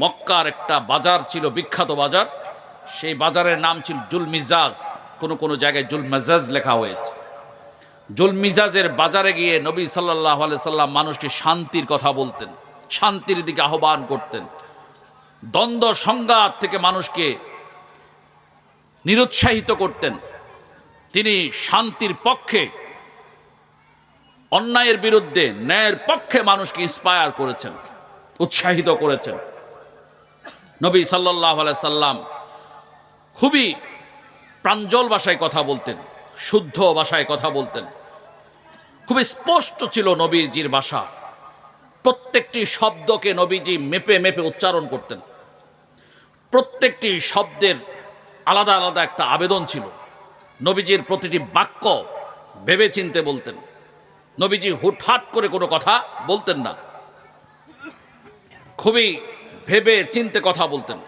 মক্কার একটা বাজার ছিল, বিখ্যাত বাজার। সেই বাজারের নাম ছিল জুল মিজাজ কোনো কোনো জায়গায় জুল মেজাজ লেখা হয়েছে। জুল মিজাজের বাজারে গিয়ে নবী সাল্লাহ সাল্লাম মানুষকে শান্তির কথা বলতেন, শান্তির দিকে আহ্বান করতেন। দ্বন্দ্ব, সংঘাত থেকে মানুষকে নিরুৎসাহিত করতেন। তিনি শান্তির পক্ষে, অন্যায়ের বিরুদ্ধে, ন্যায়ের পক্ষে মানুষকে ইন্সপায়ার করেছেন, উৎসাহিত করেছেন। নবী সাল্লাহ সাল্লাম খুবই প্রাঞ্জল ভাষায় কথা বলতেন, শুদ্ধ ভাষায় কথা বলতেন। খুবই স্পষ্ট ছিল নবীজির ভাষা। প্রত্যেকটি শব্দকে নবীজি মেপে মেপে উচ্চারণ করতেন। প্রত্যেকটি শব্দের আলাদা আলাদা একটা আবেদন ছিল। নবীজির প্রতিটি বাক্য ভেবে চিনতে বলতেন। নবীজি হুটহাট করে কোনো কথা বলতেন না। খুবই ভেবে চিনতে কথা বলতেন।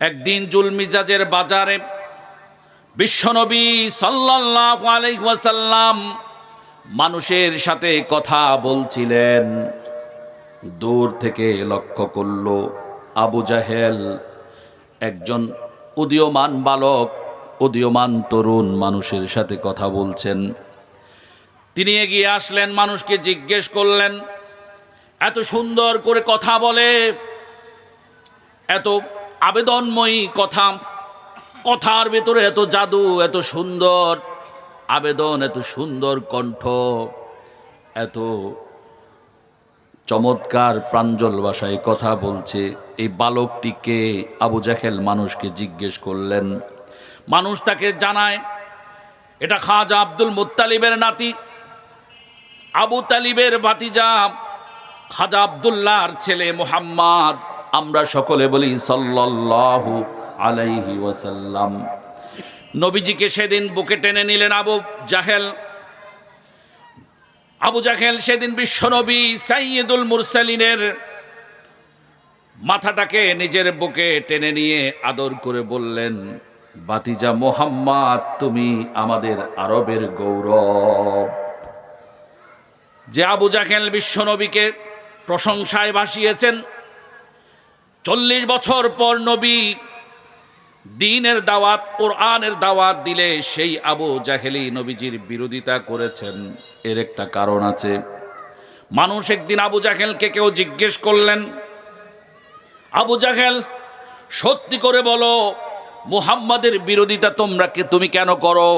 একদিন জুল মিজাজের বাজারে বিশ্বনবী সাল্লাল্লাহু আলাইহি ওয়াসাল্লাম মানুষের সাথে কথা বলছিলেন। দূর থেকে লক্ষ্য করল আবু জাহেল, একজন উদীয়মান বালক, উদীয়মান তরুণ মানুষের সাথে কথা বলছেন। তিনি এগিয়ে আসলেন, মানুষকে জিজ্ঞেস করলেন এত সুন্দর করে কথা বলে, এত আবেদনময়ী কথা, কথার ভেতরে এত জাদু, এত সুন্দর আবেদন, এত সুন্দর কণ্ঠ, এত চমৎকার প্রাঞ্জল ভাষায় কথা বলছে। এই বালকটিকে আবু জাহেল মানুষকে জিজ্ঞেস করলেন, মানুষ তাকে জানায়, এটা খাজা আব্দুল মুত্তালিবের নাতি, আবু তালিবের বাতিজা খাজা আবদুল্লাহর ছেলে মোহাম্মদ, আমরা সকলে বলি সাল্লাল্লাহু আলাইহি ওয়াসাল্লাম। নবীজিকে সেদিন বুকে টেনে নিলেন আবু জাহেল। আবু জাহেল সেদিন বিশ্বনবী সাইয়দুল মুরসালিনের মাথাটাকে নিজের বুকে টেনে নিয়ে আদর করে বললেন, বাতিজা মোহাম্মদ, তুমি আমাদের আরবের গৌরব। যে আবু জাহেল বিশ্বনবীকে প্রশংসায় ভাসিয়েছেন। চল্লিশ বছর পর নবী দিনের দাওয়াত, কোরআনের দাওয়াত দিলে সেই আবু জাহেলি নবীজির বিরোধিতা করেছেন। এর একটা কারণ আছে। মানুষ একদিন আবু জাহেলকে কেউ জিজ্ঞেস করলেন, আবু জাহেল, সত্যি করে বলো, মুহাম্মাদের বিরোধিতা তোমরা কে, তুমি কেন করো?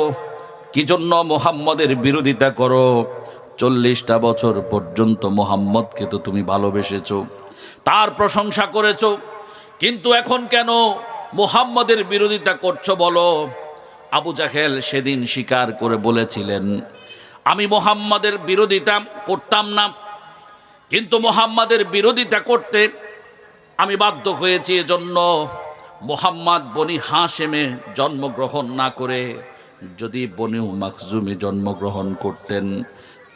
কি জন্য মুহাম্মাদের বিরোধিতা করো? চল্লিশটা বছর পর্যন্ত মোহাম্মদকে তো তুমি ভালোবেসেছ, তার প্রশংসা করেছ, কিন্তু এখন কেন মোহাম্মদের বিরোধিতা করছ বলো? আবু জাহেল সেদিন স্বীকার করে বলেছিলেন, আমি মোহাম্মদের বিরোধিতা করতাম না, কিন্তু মোহাম্মদের বিরোধিতা করতে আমি বাধ্য হয়েছি এজন্য মোহাম্মদ বনি হাসেমে জন্মগ্রহণ না করে যদি বনিউ মাকজুমে জন্মগ্রহণ করতেন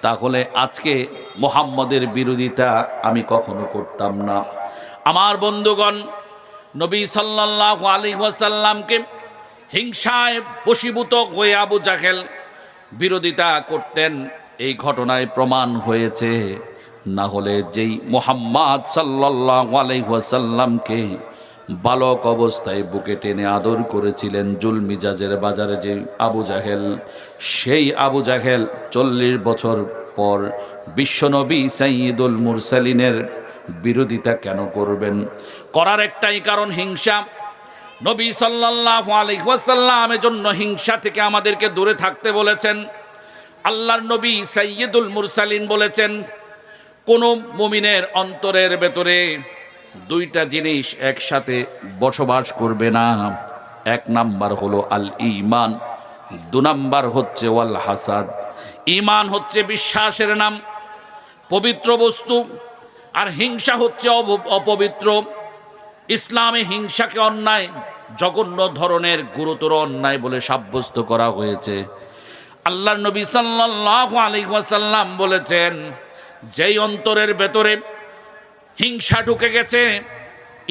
তাহলে আজকে মোহাম্মদের বিরোধিতা আমি কখনো করতাম না। আমার বন্ধুগণ, নবী সাল্লাহ আলী ওয়াসাল্লামকে হিংসায় বশীভূত হয়ে আবু জাহেল বিরোধিতা করতেন। এই ঘটনায় প্রমাণ হয়েছে, না হলে যেই মোহাম্মদ সাল্লাহ আলাইসাল্লামকে বালক অবস্থায় বুকে টেনে আদর করেছিলেন জুল মিজাজের বাজারে যে আবু জাহেল। সেই আবু জাহেল চল্লিশ বছর পর বিশ্বনবী সাইদুল মুরসালিনের বিরোধিতা কেন করবেন? করার একটাই কারণ হিংসা। নবী সাল্লাহ আলহাসাল্লামের জন্য হিংসা থেকে আমাদেরকে দূরে থাকতে বলেছেন। আল্লাহর নবী সাইয়দুল মুরসালিন বলেছেন, কোন মুমিনের অন্তরের ভেতরে দুইটা জিনিস একসাথে বসবাস করবে না। এক নাম্বার হলো আল ইমান, দু নাম্বার হচ্ছে ওয়াল হাসাদ। ইমান হচ্ছে বিশ্বাসের নাম, পবিত্র বস্তু, আর হিংসা হচ্ছে অপবিত্র। ইসলামে হিংসাকে অন্যায়, জঘন্য ধরনের, গুরুতর অন্যায় বলে সাব্যস্ত করা হয়েছে। আল্লাহ নবী সাল্লাহ আলিহাসাল্লাম বলেছেন, যেই অন্তরের ভেতরে হিংসা ঢুকে গেছে।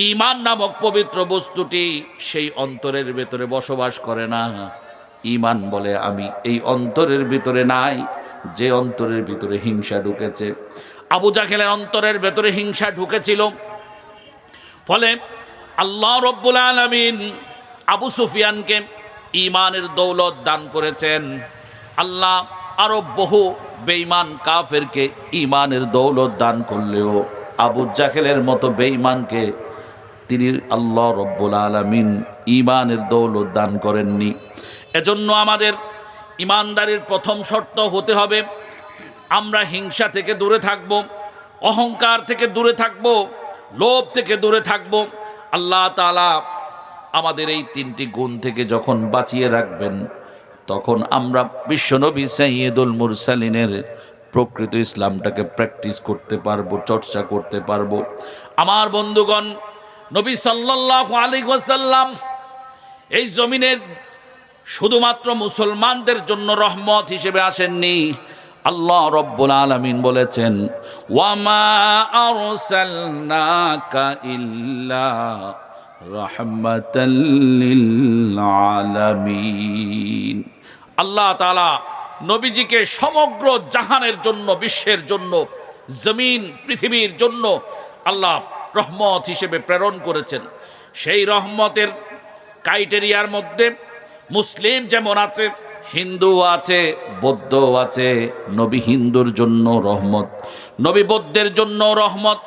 ইমান নামক পবিত্র বস্তুটি সেই অন্তরের ভেতরে বসবাস করে না। ইমান বলে আমি এই অন্তরের ভিতরে নাই, যে অন্তরের ভিতরে হিংসা ঢুকেছে। আবু জাহেলের অন্তরের ভেতরে হিংসা ঢুকেছিল। ফলে আল্লাহ রব্বুল আলমিন আবু সুফিয়ানকে ইমানের দৌলত দান করেছেন। আল্লাহ আরও বহু বেঈমান কাফেরকে ইমানের দৌলত দান করলেও আবু জাহেলের মতো বেঈমানকে তিনি আল্লাহ রব্বুল আলমিন ইমানের দৌলত দান করেননি। এজন্য আমাদের ইমানদারির প্রথম শর্ত হতে হবে, আমরা হিংসা থেকে দূরে থাকব, অহংকার থেকে দূরে থাকব, লোভ থেকে দূরে থাকব। আল্লাহ তালা আমাদের এই তিনটি গুণ থেকে যখন বাঁচিয়ে রাখবেন, তখন আমরা বিশ্বনবী সাইয়দুল মুরসালিনের প্রকৃত ইসলামটাকে প্র্যাকটিস করতে পারব, চর্চা করতে পারব। আমার বন্ধুগণ, নবী সাল্লাল্লাহু আলাইহি ওয়াসাল্লাম এই জমিনের শুধুমাত্র মুসলমানদের জন্য রহমত হিসেবে আসেননি। আল্লাহ রব্বুল আলামিন বলেছেন আল্লাহ তাআলা নবীজিকে সমগ্র জাহানের জন্য, বিশ্বের জন্য, জমিন, পৃথিবীর জন্য আল্লাহ রহমত হিসেবে প্রেরণ করেছেন। সেই রহমতের ক্রাইটেরিয়ার মধ্যে মুসলিম যেমন আছে হিন্দু আছে বৌদ্ধ আছে, নবী হিন্দুর জন্য রহমত, নবী বৌদ্ধের জন্য রহমত,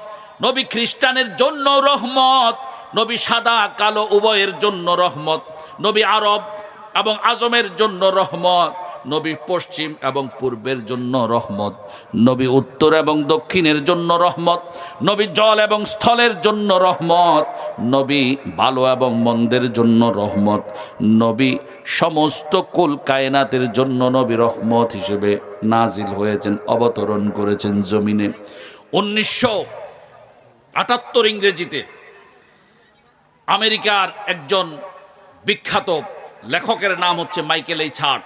নবী খ্রিস্টানের জন্য রহমত, নবী সাদা, কালো, উভয়ের জন্য রহমত, নবী আরব এবং আজমের জন্য রহমত। নবী পশ্চিম এবং পূর্বের জন্য রহমত, নবী উত্তর এবং দক্ষিণের জন্য রহমত, নবী জল এবং স্থলের জন্য রহমত, নবী ভালো এবং মন্দের জন্য রহমত, নবী সমস্ত কুল কায়নাতের জন্য নবী রহমত হিসেবে নাজিল হয়েছেন, অবতরণ করেছেন জমিনে। উনিশশো আটাত্তর ইংরেজিতে আমেরিকার একজন বিখ্যাত লেখকের নাম হচ্ছে মাইকেল এই ছাট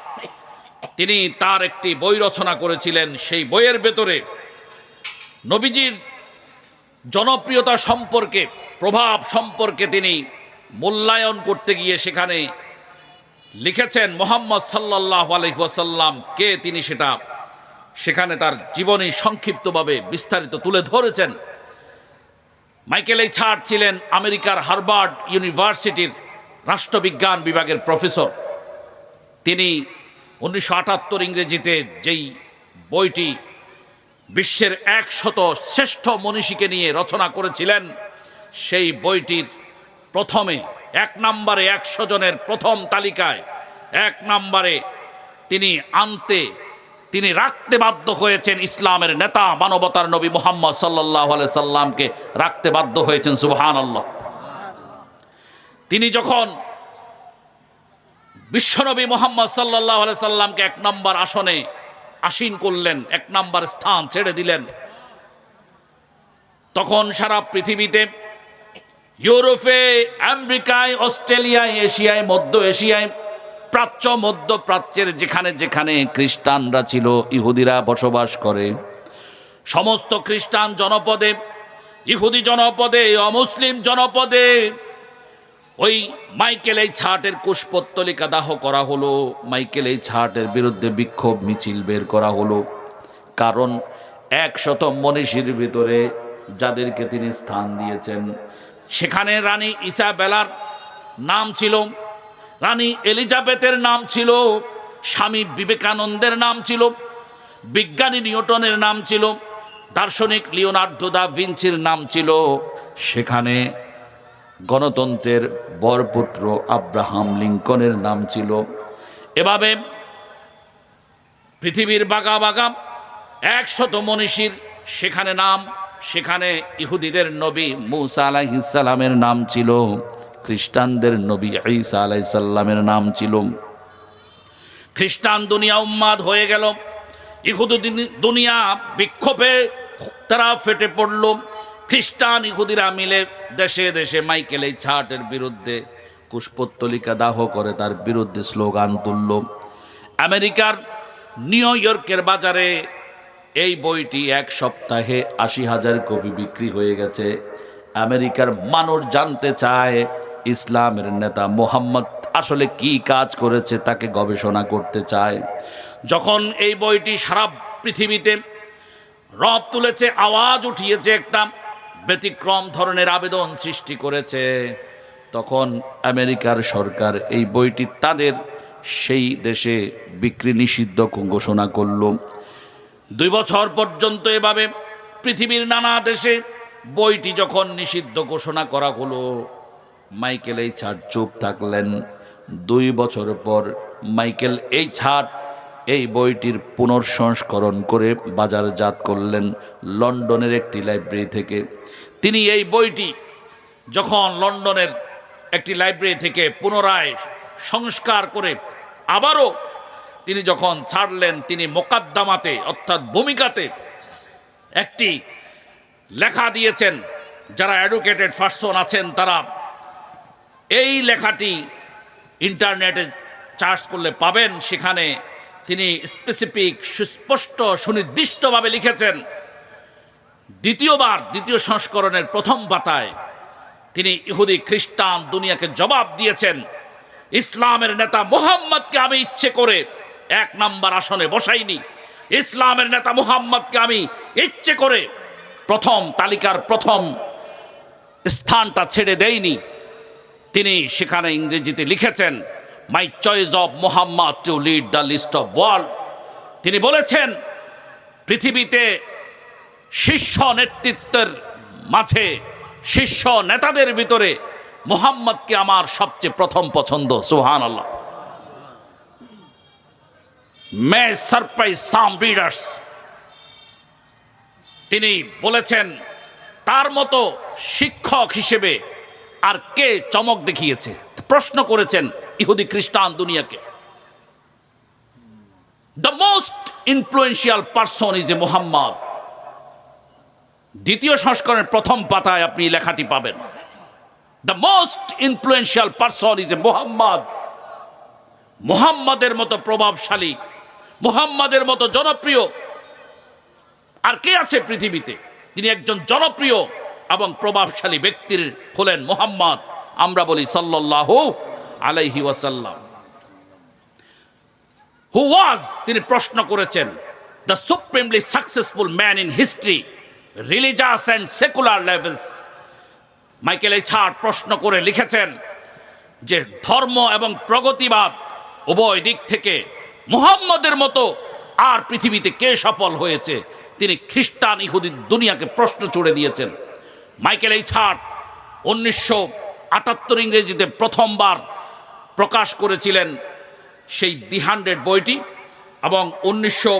তিনি তার একটি বই রচনা করেছিলেন। সেই বইয়ের ভেতরে নবীজির জনপ্রিয়তা সম্পর্কে, প্রভাব সম্পর্কে তিনি মূল্যায়ন করতে গিয়ে সেখানে লিখেছেন, মোহাম্মদ সাল্লাহ আলহিহাসাল্লাম কে তিনি সেটা সেখানে তার জীবনী সংক্ষিপ্তভাবে বিস্তারিত তুলে ধরেছেন। মাইকেল এই ছাড় ছিলেন আমেরিকার হার্ভার্ড ইউনিভার্সিটির রাষ্ট্রবিজ্ঞান বিভাগের প্রফেসর। তিনি উনিশশো আটাত্তর ইংরেজিতে যেই বইটি বিশ্বের একশত শ্রেষ্ঠ মনীষীকে নিয়ে রচনা করেছিলেন, সেই বইটির প্রথমে এক নম্বরে একশো জনের প্রথম তালিকায় এক নম্বরে তিনি আনতে, তিনি রাখতে বাধ্য হয়েছেন ইসলামের নেতা মানবতার নবী মোহাম্মদ সাল্লাহ সাল্লামকে রাখতে বাধ্য হয়েছেন সুবহান আল্লাহ তিনি যখন বিশ্বনবী মোহাম্মদ সাল্লাহ সাল্লামকে এক নম্বর আসনে আসীন করলেন, এক নম্বর স্থান ছেড়ে দিলেন। তখন সারা পৃথিবীতে ইউরোপে, আমেরিকায়, অস্ট্রেলিয়ায়, এশিয়ায়, মধ্য এশিয়ায়, প্রাচ্য, মধ্য প্রাচ্যের যেখানে যেখানে খ্রিস্টানরা ছিল, ইহুদিরা বসবাস করে। সমস্ত খ্রিস্টান জনপদে, ইহুদি জনপদে, অমুসলিম জনপদে ওই মাইকেল এই ছাটের কুশপত্তলিকা দাহ করা হলো। মাইকেল এই ছাটের বিরুদ্ধে বিক্ষোভ মিছিল বের করা হলো। কারণ একশত মনীষীর ভিতরে যাদেরকে তিনি স্থান দিয়েছেন, সেখানে রানী ইসাবেলার নাম ছিল, রানী এলিজাবেথের নাম ছিল, স্বামী বিবেকানন্দের নাম ছিল, বিজ্ঞানী নিউটনের নাম ছিল, দার্শনিক লিওনার্দো দা ভিঞ্চির নাম ছিল। সেখানে গণতন্ত্রের বরপুত্র আব্রাহাম লিঙ্কনের নাম ছিল। এভাবে পৃথিবীর বাগা বাগা একশত মনীষীর সেখানে নাম, সেখানে ইহুদিদের নবী মুসা আলাইসাল্লামের নাম ছিল। খ্রিস্টানদের নবী ঈসা আলাইসাল্লামের নাম ছিল। খ্রিস্টান দুনিয়া উম্মাদ হয়ে গেল। ইহুদি দুনিয়া বিক্ষোভে তারা ফেটে পড়ল। খ্রিস্টান ইহুদিরা মিলে দেশে দেশে মাইকেল এই ছাটের বিরুদ্ধে কুশপত্তলিকা দাহ করে, তার বিরুদ্ধে স্লোগান তুলল। আমেরিকার নিউ ইয়র্কের বাজারে এই বইটি এক সপ্তাহে আশি হাজার কপি বিক্রি হয়ে গেছে। আমেরিকার মানুষ জানতে চায়, ইসলামের নেতা মোহাম্মদ আসলে কি কাজ করেছে তাকে গবেষণা করতে চায়। যখন এই বইটি সারা পৃথিবীতে রব তুলেছে, আওয়াজ উঠিয়েছে একটা ব্যতিক্রম ধরনের আবেদন সৃষ্টি করেছে, তখন আমেরিকার সরকার এই বইটি তাদের সেই দেশে বিক্রি নিষিদ্ধ ঘোষণা করল। দুই বছর পর্যন্ত এভাবে পৃথিবীর নানা দেশে বইটি যখন নিষিদ্ধ ঘোষণা করা হলো, মাইকেল এই ছাড় চুপ থাকলেন। দুই বছর পর মাইকেল এই ছাড় এই বইটির পুনর্সংস্করণ করে বাজারজাত করলেন লন্ডনের একটি লাইব্রেরি থেকে। তিনি এই বইটি যখন লন্ডনের একটি লাইব্রেরি থেকে পুনরায় সংস্কার করে আবারও তিনি যখন ছাড়লেন, তিনি মোকাদ্দামাতে, অর্থাৎ ভূমিকাতে একটি লেখা দিয়েছেন। যারা অ্যাডুকেটেড পার্সন আছেন তারা এই লেখাটি ইন্টারনেটে চার্জ করলে পাবেন। সেখানে তিনি স্পেসিফিক সুস্পষ্ট, সুনির্দিষ্টভাবে লিখেছেন। দ্বিতীয়বার, দ্বিতীয় সংস্করণের প্রথম পাতায় তিনি ইহুদি, খ্রিস্টান দুনিয়াকে জবাব দিয়েছেন। ইসলামের নেতা মোহাম্মদকে আমি ইচ্ছে করে এক নাম্বার আসনে বসাইনি। ইসলামের নেতা মোহাম্মদকে আমি ইচ্ছে করে প্রথম তালিকার প্রথম স্থানটা ছেড়ে দেইনি। তিনি সেখানে ইংরেজিতে লিখেছেন my choice of Muhammad to lead the list of world তিনি বলেছেন, পৃথিবীতে শীর্ষ নেতৃত্বের মাঝে, শীর্ষ নেতাদের ভিতরে মোহাম্মদকে আমার সবচেয়ে প্রথম পছন্দ। সুহান আল্লাহ মে সারপ্রাইজ সাম রিডার্স তিনি বলেছেন, তার মতো শিক্ষক হিসেবে আর কে চমক দেখিয়েছে? প্রশ্ন করেছেন ইহুদি খ্রিস্টান দুনিয়াকে। The most influential person is a Muhammad দ্বিতীয় সংস্করণের প্রথম পাতায় আপনি লেখাটি পাবেন। The most influential person is a Muhammad মোহাম্মদের মতো প্রভাবশালী, মোহাম্মদের মতো জনপ্রিয়। আর কে আছে পৃথিবীতে তিনি একজন জনপ্রিয় এবং প্রভাবশালী ব্যক্তির হলেন মোহাম্মদ? আমরা বলি সাল্লাহ আলাইহি ওয়াসাল্লাম। হু ওয়াজ তিনি প্রশ্ন করেছেন the supremely successful man in history religious and secular levels Michael এই ছাড় প্রশ্ন করে লিখেছেন যে, ধর্ম এবং প্রগতিবাদ উভয় দিক থেকে মুহাম্মদের মতো আর পৃথিবীতে কে সফল হয়েছে? তিনি খ্রিস্টান ইহুদি দুনিয়াকে প্রশ্ন ছুড়ে দিয়েছেন। মাইকেল এই ছাড় উনিশশো আটাত্তর ইংরেজিতে প্রথমবার প্রকাশ করেছিলেন সেই দি হান্ড্রেড বইটি এবং উনিশশো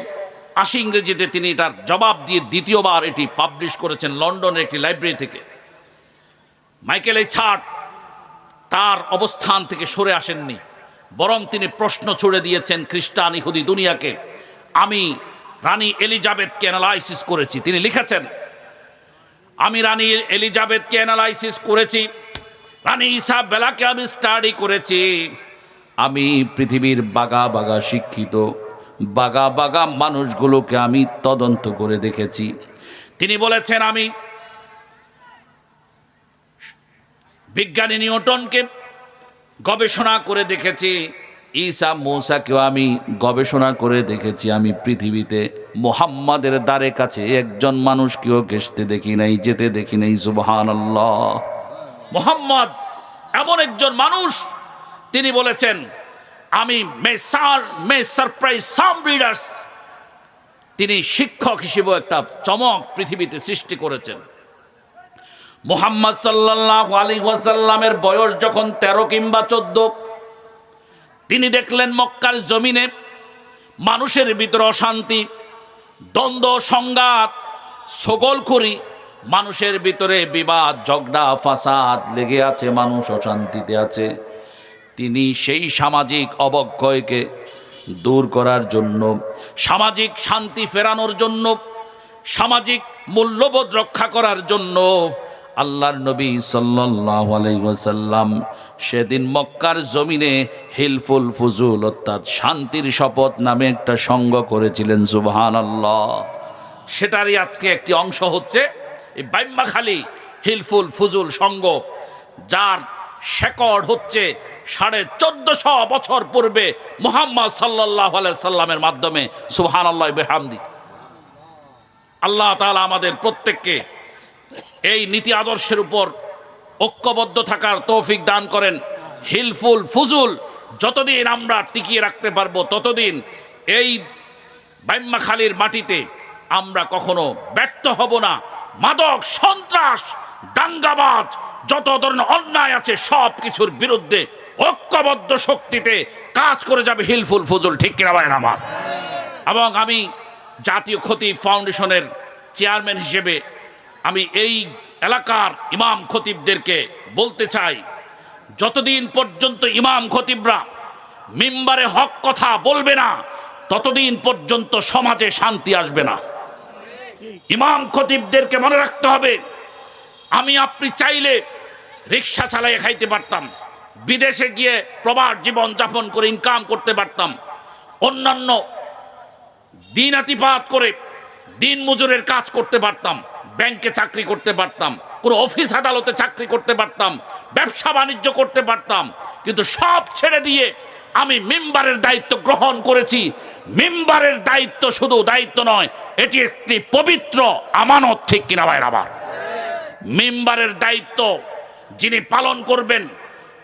আশি ইংরেজিতে তিনি এটার জবাব দিয়ে দ্বিতীয়বার এটি পাবলিশ করেছেন লন্ডনের একটি লাইব্রেরি থেকে। মাইকেল এই ছাড় তার অবস্থান থেকে সরে আসেননি, বরং তিনি প্রশ্ন ছুড়ে দিয়েছেন, খ্রিস্টান ইহুদি দুনিয়াকে আমি রানী এলিজাবেথকে অ্যানালাইসিস করেছি। তিনি লিখেছেন, আমি রানী এলিজাবেথকে অ্যানালাইসিস করেছি রানী ইসা বেলাকে আমি স্টাডি করেছি। আমি পৃথিবীর বাগা বাগা শিক্ষিত, বাগা বাগা মানুষগুলোকে আমি তদন্ত করে দেখেছি। তিনি বলেছেন, আমি বিজ্ঞানী নিউটনকে গবেষণা করে দেখেছি, ঈসা মৌসাকেও আমি গবেষণা করে দেখেছি। আমি পৃথিবীতে মোহাম্মদের দ্বারে কাছে একজন মানুষকেও ঘেসতে দেখি নাই, যেতে দেখি নাই সুবহান আল্লাহ মোহাম্মদ এমন একজন মানুষ, তিনি বলেছেন, আমি মে সার মে সারপ্রাইজ সাম রিডার্স তিনি শিক্ষক হিসেবেও একটা চমক পৃথিবীতে সৃষ্টি করেছেন। মোহাম্মদ সাল্লাহ আলী ওয়াসাল্লামের বয়স যখন তেরো কিংবা চোদ্দ, তিনি দেখলেন মক্কার জমিনে মানুষের ভিতরে অশান্তি, দ্বন্দ্ব, সংঘাত করি মানুষের ভিতরে বিবাদ, ঝগড়া, ফাসাদ লেগে আছে, মানুষ অশান্তিতে আছে। তিনি সেই সামাজিক অবক্ষয়কে দূর করার জন্য, সামাজিক শান্তি ফেরানোর জন্য, সামাজিক মূল্যবোধ রক্ষা করার জন্য আল্লাহর নবী সাল্লাহ আলাইসাল্লাম সেদিন মক্কার জমিনে হিলফুল ফুজুল অর্থাৎ শান্তির শপথ নামে একটা সঙ্গ করেছিলেন সুবহান আল্লাহ সেটারই আজকে একটি অংশ হচ্ছে এই বাইম্বাখালী হিলফুল ফুজুল সঙ্গ যার শেকড় হচ্ছে সাড়ে চোদ্দশো বছর পূর্বে মোহাম্মদ সাল্লাহ সাল্লামের মাধ্যমে। সুবহান আল্লাহ বেহামদি। আল্লাহ তালা আমাদের প্রত্যেককে এই নীতি আদর্শের উপর ঐক্যবদ্ধ থাকার তৌফিক দান করেন। হিলফুল ফুজুল যতদিন আমরা টিকিয়ে রাখতে পারব, ততদিন এই বাইম্মাখালীর মাটিতে আমরা কখনো ব্যর্থ হব না। মাদক, সন্ত্রাস, দাঙ্গাবাজ, যত ধরনের অন্যায় আছে, সব কিছুর বিরুদ্ধে ঐক্যবদ্ধ শক্তিতে কাজ করে যাবে হিলফুল ফুজুল, ঠিক কিনা ভাই আমার? এবং আমি জাতীয় ক্ষতি ফাউন্ডেশনের চেয়ারম্যান হিসেবে আমি এই এলাকার ইমাম খতিবদেরকে বলতে চাই, যতদিন পর্যন্ত ইমাম খতিবরা মিম্বারে হক কথা বলবে না, ততদিন পর্যন্ত সমাজে শান্তি আসবে না। ইমাম খতিবদেরকে মনে রাখতে হবে, আমি আপনি চাইলে রিক্সা চালাইয়ে খাইতে পারতাম, বিদেশে গিয়ে প্রবাস জীবন যাপন করে ইনকাম করতে পারতাম, অন্যান্য দিনাতিপাত করে দিন মজুরের কাজ করতে পারতাম, ব্যাংকে চাকরি করতে পারতাম, কোনো অফিস আদালতে চাকরি করতে পারতাম, ব্যবসা বাণিজ্য করতে পারতাম, কিন্তু সব ছেড়ে দিয়ে আমি মেম্বারের দায়িত্ব গ্রহণ করেছি। মেম্বারের দায়িত্ব শুধু দায়িত্ব নয়, এটি একটি পবিত্র আমানত, ঠিক কিনা ভাইয়ের আবার? মেম্বারের দায়িত্ব যিনি পালন করবেন,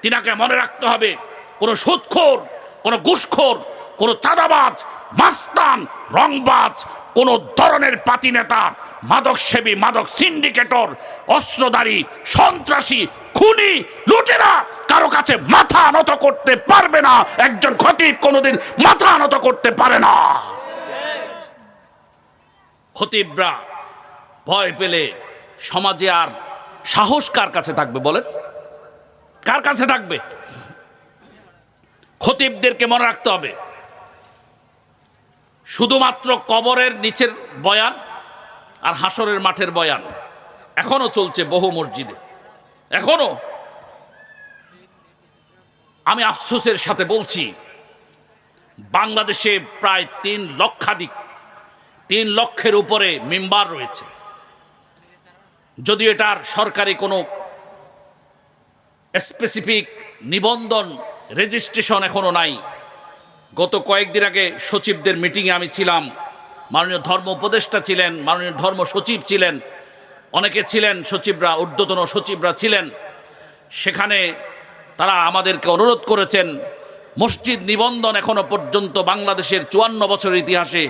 তিনাকে মনে রাখতে হবে, কোনো সুদখোর, কোনো ঘুষখোর, কোনো চাঁদাবাজ, মাস্তান, রংবাজ কোনো ধরনের পাতি নেতা, মাদকসেবী, মাদক সিন্ডিকেটর, অস্ত্রধারী, সন্ত্রাসী, খুনি, লুটেরা কারও কাছে মাথা নত করতে পারবে না। একজন খতিব কোনোদিন মাথা নত করতে পারে না। খতিবরা ভয় পেলে সমাজে আর সাহস কার কাছে থাকবে বলেন? কার কাছে থাকবে? খতিবদেরকে মনে রাখতে হবে। শুধুমাত্র কবরের নিচের বয়ান আর হাসরের মাঠের বয়ান। এখনও চলছে বহু মসজিদে। এখনও আমি আফসোসের সাথে বলছি, বাংলাদেশে প্রায় তিন লক্ষাধিক, তিন লক্ষের উপরে মেম্বার রয়েছে। যদি এটার সরকারি কোনো স্পেসিফিক নিবন্ধন রেজিস্ট্রেশন এখনও নাই গত কয়েকদিন আগে সচিবদের মিটিংয়ে আমি ছিলাম। মাননীয় ধর্ম উপদেষ্টা ছিলেন, মাননীয় ধর্ম সচিব ছিলেন, অনেকে ছিলেন, সচিবরা, ঊর্ধ্বতন সচিবরা ছিলেন। সেখানে তারা আমাদেরকে অনুরোধ করেছেন, মসজিদ নিবন্ধন এখনও পর্যন্ত বাংলাদেশের চুয়ান্ন বছরের ইতিহাসে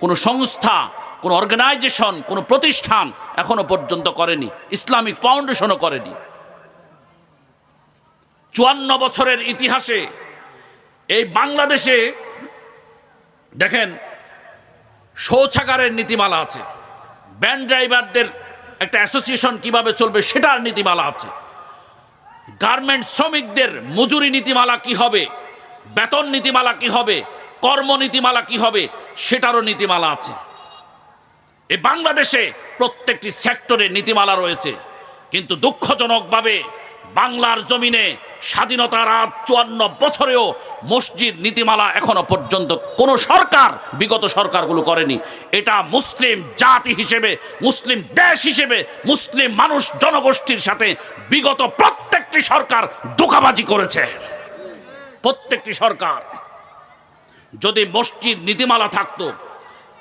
কোনো সংস্থা, কোনো অর্গানাইজেশন, কোনো প্রতিষ্ঠান এখনও পর্যন্ত করেনি। ইসলামিক ফাউন্ডেশনও করেনি। চুয়ান্ন বছরের ইতিহাসে এই বাংলাদেশে, দেখেন, শৌচাগারের নীতিমালা আছে। ব্যান ড্রাইভারদের একটা অ্যাসোসিয়েশন কীভাবে চলবে সেটার নীতিমালা আছে। গার্মেন্ট শ্রমিকদের মজুরি নীতিমালা কি হবে? বেতন নীতিমালা কি হবে? কর্ম নীতিমালা কি হবে? সেটারও নীতিমালা আছে। এ বাংলাদেশে প্রত্যেকটি সেক্টরে নীতিমালা রয়েছে। কিন্তু দুঃখজনকভাবে বাংলার জমিনে স্বাধীনতার আজ চুয়ান্ন বছরেও মসজিদ, নীতিমালা এখনও পর্যন্ত কোনো সরকার, বিগত সরকারগুলো করেনি। এটা মুসলিম জাতি হিসেবে, মুসলিম দেশ হিসেবে, মুসলিম মানুষ জনগোষ্ঠীর সাথে বিগত প্রত্যেকটি সরকার ধোকাবাজি করেছে। প্রত্যেকটি সরকার। যদি মসজিদ, নীতিমালা থাকতো,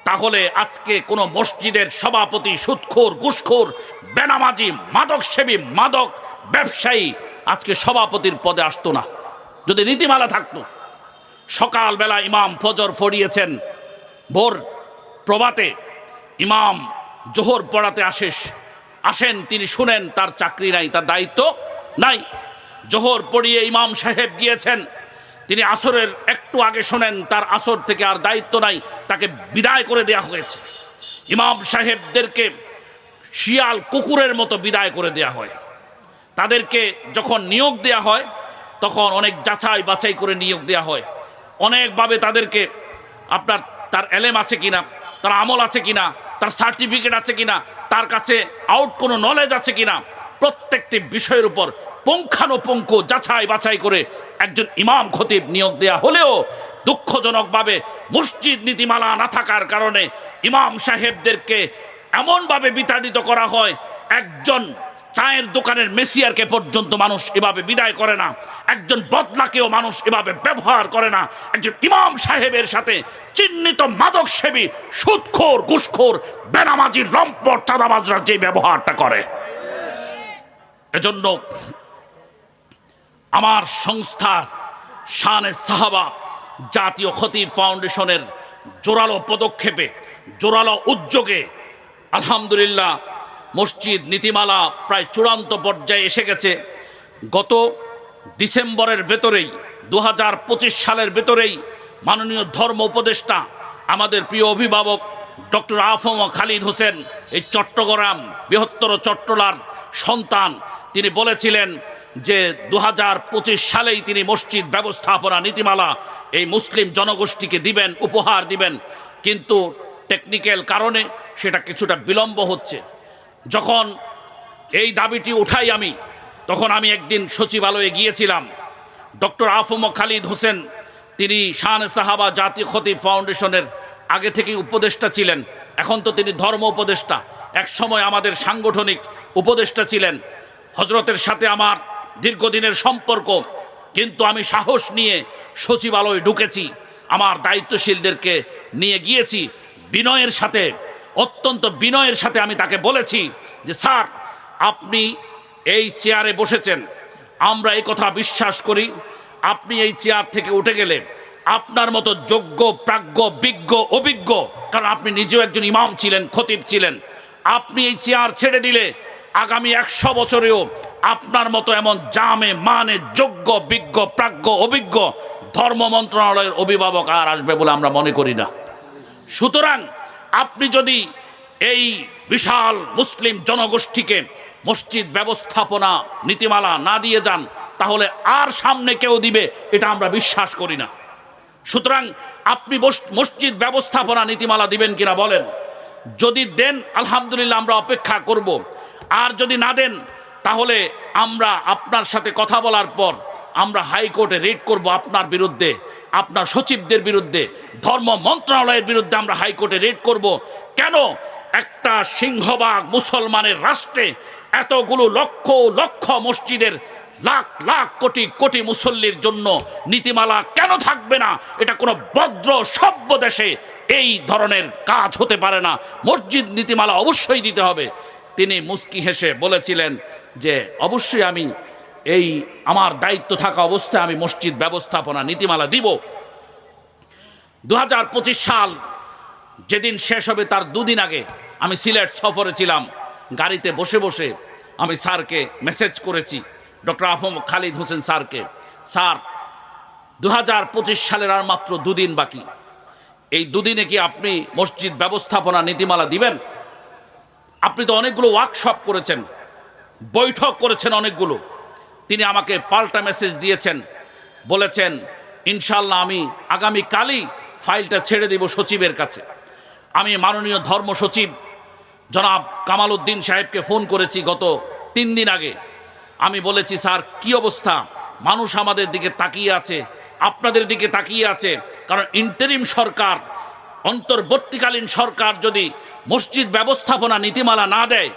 তাহলে আজকে কোনো মসজিদের সভাপতি সুৎখোর, ঘুষখোর, বেনামাজি মাদক সেবী মাদক ব্যবসায়ী আজকে সভাপতির পদে আসতো না। যদি নীতিমালা থাকতো, সকালবেলা ইমাম ফজর ফড়িয়েছেন ভোর প্রভাতে ইমাম জোহর পড়াতে আসেস, আসেন, তিনি শুনেন, তার চাকরি নাই, তার দায়িত্ব নাই। জোহর পড়িয়ে ইমাম সাহেব গিয়েছেন, তিনি আসরের একটু আগে শোনেন, তার আসর থেকে আর দায়িত্ব নাই, তাকে বিদায় করে দেয়া হয়েছে। ইমাম সাহেবদেরকে শিয়াল কুকুরের মতো বিদায় করে দেয়া হয়। তাদেরকে যখন নিয়োগ দেয়া হয়, তখন অনেক যাচাই বাছাই করে নিয়োগ দেয়া হয়। অনেকভাবে তাদেরকে আপনার তার এলেম আছে কিনা, তার আমল আছে কিনা, তার সার্টিফিকেট আছে কিনা, তার কাছে আউট কোনো নলেজ আছে কিনা, প্রত্যেকটি বিষয়ের উপর পুঙ্খানুপুঙ্খ যাচাই বাছাই করে একজন ইমাম খতিব নিয়োগ দেয়া হলেও দুঃখজনকভাবে মসজিদ নীতিমালা না থাকার কারণে ইমাম সাহেবদেরকে এমনভাবে বিতাড়িত করা হয়, একজন চায়ের দোকানের মেসিয়ারকে পর্যন্ত মানুষ এভাবে বিদায় করে না। একজন বদলাকেও মানুষ এভাবে ব্যবহার করে না। একজন ইমাম সাহেবের সাথে চিহ্নিত মাদক সেবী সুদখোর, ঘুষখোর, বেনামাজি, লম্পট, চাঁদাবাজরা যে ব্যবহারটা করে। এজন্য আমার সংস্থার শানে সাহাবা জাতীয় খতিব ফাউন্ডেশনের জোরালো পদক্ষেপে, জোরালো উদ্যোগে আলহামদুলিল্লাহ মসজিদ নীতিমালা প্রায় চূড়ান্ত পর্যায়ে এসে গেছে। গত ডিসেম্বরের ভেতরেই দু হাজার পঁচিশ সালের ভেতরেই মাননীয় ধর্ম উপদেষ্টা, আমাদের প্রিয় অভিভাবক ডক্টর আফম খালিদ হোসেন, এই চট্টগ্রাম বৃহত্তর চট্টলার সন্তান, তিনি বলেছিলেন যে দু হাজার পঁচিশ সালেই তিনি মসজিদ ব্যবস্থাপনা নীতিমালা এই মুসলিম জনগোষ্ঠীকে দিবেন, উপহার দিবেন। কিন্তু টেকনিক্যাল কারণে সেটা কিছুটা বিলম্ব হচ্ছে। যখন এই দাবিটি উঠাই আমি, তখন আমি একদিন সচিবালয়ে গিয়েছিলাম। ডক্টর আফম খালিদ হোসেন, তিনি শান সাহাবা জাতীয় ক্ষতি ফাউন্ডেশনের আগে থেকেই উপদেষ্টা ছিলেন। এখন তো তিনি ধর্ম উপদেষ্টা, এক সময় আমাদের সাংগঠনিক উপদেষ্টা ছিলেন। হজরতের সাথে আমার দীর্ঘদিনের সম্পর্ক, কিন্তু আমি সাহস নিয়ে সচিবালয়ে ঢুকেছি, আমার দায়িত্বশীলদেরকে নিয়ে গিয়েছি, বিনয়ের সাথে অত্যন্ত বিনয়ের সাথে আমি তাকে বলেছি যে, স্যার, আপনি এই চেয়ারে বসেছেন। আমরা এই কথা বিশ্বাস করি। আপনি এই চেয়ার থেকে উঠে গেলে আপনার মতো যোগ্য, প্রাজ্ঞ, বিজ্ঞ, অভিজ্ঞ, কারণ আপনি নিজেও একজন ইমাম ছিলেন, খতিব ছিলেন। আপনি এই চেয়ার ছেড়ে দিলে আগামী একশো বছরেও আপনার মতো এমন জামে মানে যোগ্য, বিজ্ঞ, প্রাজ্ঞ, অভিজ্ঞ ধর্ম মন্ত্রণালয়ের অভিভাবক আর আসবে বলে আমরা মনে করি না। সুতরাং আপনি যদি এই বিশাল মুসলিম জনগোষ্ঠীকে মসজিদ ব্যবস্থাপনা নীতিমালা না দিয়ে যান, তাহলে আর সামনে কেউ দিবে, এটা আমরা বিশ্বাস করি না। সুতরাং আপনি মসজিদ ব্যবস্থাপনা নীতিমালা দিবেন কিনা বলেন। যদি দেন, আলহামদুলিল্লাহ আমরা অপেক্ষা করব। আর যদি না দেন, তাহলে আমরা আপনার সাথে কথা বলার পর আমরা হাইকোর্টে রেড করব আপনার বিরুদ্ধে, আপনার সচিবদের বিরুদ্ধে, ধর্ম মন্ত্রণালয়ের বিরুদ্ধে আমরা হাইকোর্টে রেড করব। কেন? একটা সিংহবাগ মুসলমানের রাষ্ট্রে এতগুলো লক্ষ লক্ষ মসজিদের লাখ লাখ কোটি কোটি মুসল্লির জন্য নীতিমালা কেন থাকবে না? এটা কোনো ভদ্র সভ্য দেশে এই ধরনের কাজ হতে পারে না। মসজিদ নীতিমালা অবশ্যই দিতে হবে। তিনি মুস্কি হেসে বলেছিলেন যে, অবশ্যই আমি এই আমার দায়িত্ব থাকা অবস্থায় আমি মসজিদ ব্যবস্থাপনা নীতিমালা দিব। দু হাজার পঁচিশ সাল যেদিন শেষ হবে তার দুদিন আগে আমি সিলেট সফরে ছিলাম। গাড়িতে বসে বসে আমি স্যারকে মেসেজ করেছি, ডক্টর আহম খালিদ হোসেন স্যারকে। স্যার দু হাজার পঁচিশ সালের আর মাত্র দুদিন বাকি। এই দুদিনে কি আপনি মসজিদ ব্যবস্থাপনা নীতিমালা দিবেন? আপনি তো অনেকগুলো ওয়ার্কশপ করেছেন, বৈঠক করেছেন অনেকগুলো। তিনি আমাকে পাল্টা মেসেজ দিয়েছেন, বলেছেন ইনশাল্লাহ আমি আগামী কালই ফাইলটা ছেড়ে দিব সচিবের কাছে। আমি মাননীয় ধর্ম সচিব জনাব কামাল উদ্দিন সাহেবকে ফোন করেছি গত তিন দিন আগে। আমি বলেছি, স্যার, কি অবস্থা? মানুষ আমাদের দিকে তাকিয়ে আছে, আপনাদের দিকে তাকিয়ে আছে। কারণ ইন্টারিম সরকার, অন্তর্বর্তীকালীন সরকার যদি মসজিদ ব্যবস্থাপনা নীতিমালা না দেয়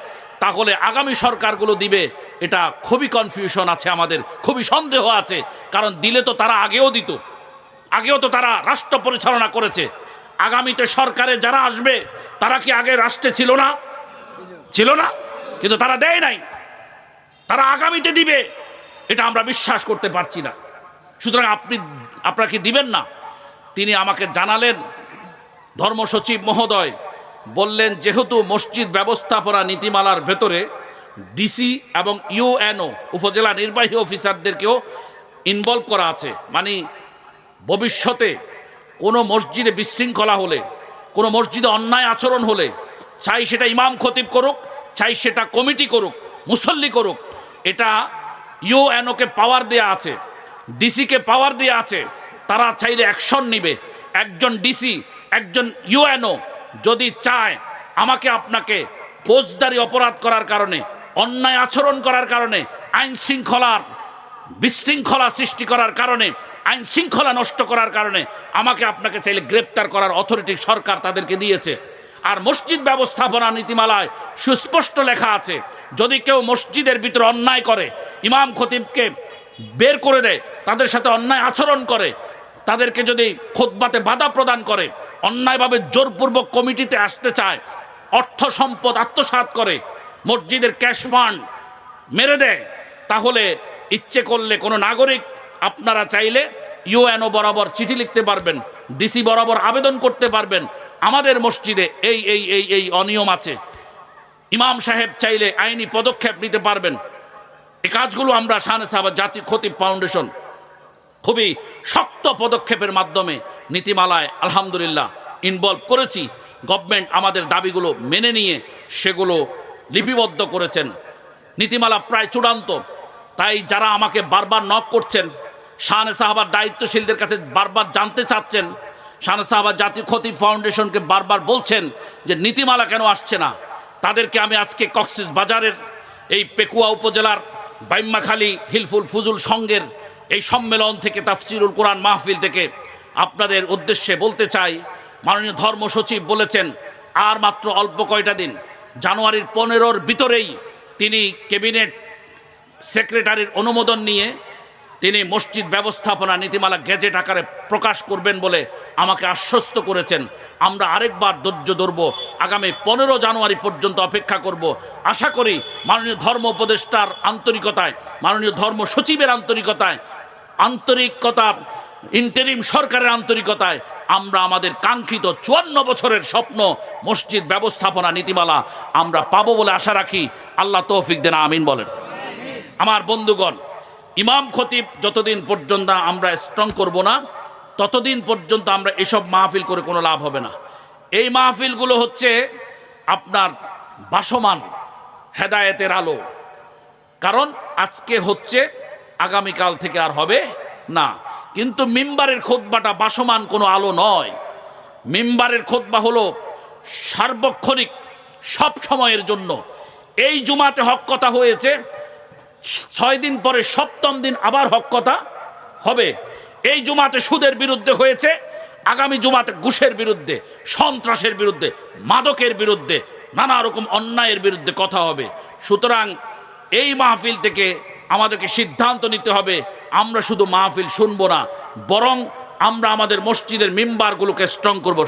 তাহলে আগামী সরকারগুলো দিবে, এটা খুবই কনফিউশন আছে আমাদের, খুবই সন্দেহ আছে, কারণ দিলে তো তারা আগেও দিত, আগেও তো তারা রাষ্ট্র পরিচালনা করেছে। আগামীতে সরকারে যারা আসবে, তারা কি আগে রাষ্ট্রে ছিল না? ছিল না, কিন্তু তারা দেয় নাই। তারা আগামীতে দিবে, এটা আমরা বিশ্বাস করতে পারছি না। সুতরাং আপনি, আপনারা কি দিবেন না? তিনি আমাকে জানালেন, ধর্মসচিব মহোদয় বললেন, যেহেতু মসজিদ ব্যবস্থাপনা নীতিমালার ভেতরে ডিসি এবং ইউএনও উপজেলা নির্বাহী অফিসারদেরকেও ইনভলভ করা আছে মানে ভবিষ্যতে কোনো মসজিদে বিশৃঙ্খলা হলে, কোনো মসজিদে অন্যায় আচরণ হলে, চাই সেটা ইমাম খতিব করুক, চাই সেটা কমিটি করুক, মুসল্লি করুক, এটা ইউএনওকে পাওয়ার দেয়া আছে ডিসিকে পাওয়ার দেয়া আছে, তারা চাইলে অ্যাকশন নিবে। একজন ডিসি একজন ইউএনও যদি চায় আমাকে আপনাকে ফৌজদারি অপরাধ করার কারণে, অন্যায় আচরণ করার কারণে, আইন শৃঙ্খলার বিশৃঙ্খলা সৃষ্টি করার কারণে, আইন শৃঙ্খলা নষ্ট করার কারণে আমাকে আপনাকে চাইলে গ্রেপ্তার করার অথরিটি সরকার তাদেরকে দিয়েছে। আর মসজিদ ব্যবস্থাপনা নীতিমালায় সুস্পষ্ট লেখা আছে, যদি কেউ মসজিদের ভিতরে অন্যায় করে, ইমাম খতিবকে বের করে দেয়, তাদের সাথে অন্যায় আচরণ করে তাদেরকে যদি খোদবাতে বাধা প্রদান করে, অন্যায়ভাবে জোরপূর্বক কমিটিতে আসতে চায়, অর্থ সম্পদ আত্মসাৎ করে, মসজিদের ক্যাশ ফান্ড মেরে দেয়, তাহলে ইচ্ছে করলে কোনো নাগরিক আপনারা চাইলে ইউএনও বরাবর চিঠি লিখতে পারবেন, ডিসি বরাবর আবেদন করতে পারবেন, আমাদের মসজিদে এই এই এই এই অনিয়ম আছে। ইমাম সাহেব চাইলে আইনি পদক্ষেপ নিতে পারবেন। এই কাজগুলো আমরা শাহানে সাহাবা জাতি ক্ষতি ফাউন্ডেশন খুবই শক্ত পদক্ষেপের মাধ্যমে নীতিমালায় আলহামদুলিল্লাহ ইনভলভ করেছি। গভর্নমেন্ট আমাদের দাবিগুলো মেনে নিয়ে সেগুলো লিপিবদ্ধ করেছেন। নীতিমালা প্রায় চূড়ান্ত। তাই যারা আমাকে বারবার নক করছেন, শাহানে সাহাবার দায়িত্বশীলদের কাছে বারবার জানতে চাচ্ছেন, শাহানে সাহাবার জাতীয় ক্ষতি ফাউন্ডেশনকে বারবার বলছেন যে নীতিমালা কেন আসছে না? তাদেরকে আমি আজকে কক্সিস বাজারের এই পেকুয়া উপজেলার বাইম্মাখালী হিলফুল ফুজুল সংঘের এই সম্মেলন থেকে তাফসিরুল কোরআন মাহফিল থেকে আপনাদের উদ্দেশ্যে বলতে চাই, মাননীয় ধর্ম সচিব বলেছেন, আর মাত্র অল্প কয়টা দিন, জানুয়ারির পনেরোর ভিতরেই তিনি ক্যাবিনেট সেক্রেটারির অনুমোদন নিয়ে তিনি মসজিদ ব্যবস্থাপনা নীতিমালা গেজেট আকারে প্রকাশ করবেন বলে আমাকে আশ্বস্ত করেছেন। আমরা আরেকবার ধৈর্য ধরব, আগামী পনেরো জানুয়ারি পর্যন্ত অপেক্ষা করব। আশা করি মাননীয় ধর্ম উপদেষ্টার আন্তরিকতায়, মাননীয় ধর্ম সচিবের আন্তরিকতায় আন্তরিকতা ইন্টারিম সরকারের আন্তরিকতায় আমরা আমাদের কাঙ্ক্ষিত চুয়ান্ন বছরের স্বপ্ন, মসজিদ ব্যবস্থাপনা নীতিমালা আমরা পাবো বলে আশা রাখি। আল্লাহ তৌফিক দেনা, আমিন বলেন। আমার বন্ধুগণ, ইমাম খতিব যতদিন পর্যন্ত আমরা স্ট্রং করব না, ততদিন পর্যন্ত আমরা এসব মাহফিল করে কোনো লাভ হবে না। এই মাহফিলগুলো হচ্ছে আপনার বাসমান হেদায়েতের আলো। কারণ আজকে হচ্ছে আগামীকাল থেকে আর হবে না। কিন্তু মিম্বারের খোদবাটা বাসমান কোনো আলো নয়। মিম্বারের খোদবা হলো সার্বক্ষণিক, সব সময়ের জন্য। এই জুমাতে হক কথা হয়েছে, ছয় দিন পরে সপ্তম দিন আবার হক কথা হবে। এই জুমাতে সুদের বিরুদ্ধে হয়েছে, আগামী জুমাতে ঘুষের বিরুদ্ধে, সন্ত্রাসের বিরুদ্ধে, মাদকের বিরুদ্ধে, নানা রকম অন্যায়ের বিরুদ্ধে কথা হবে। সুতরাং এই মাহফিল থেকে আমাদেরকে সিদ্ধান্ত নিতে হবে, আমরা শুধু মাহফিল শুনব না, বরং আমরা আমাদের মসজিদের মেম্বারগুলোকে স্ট্রং করব।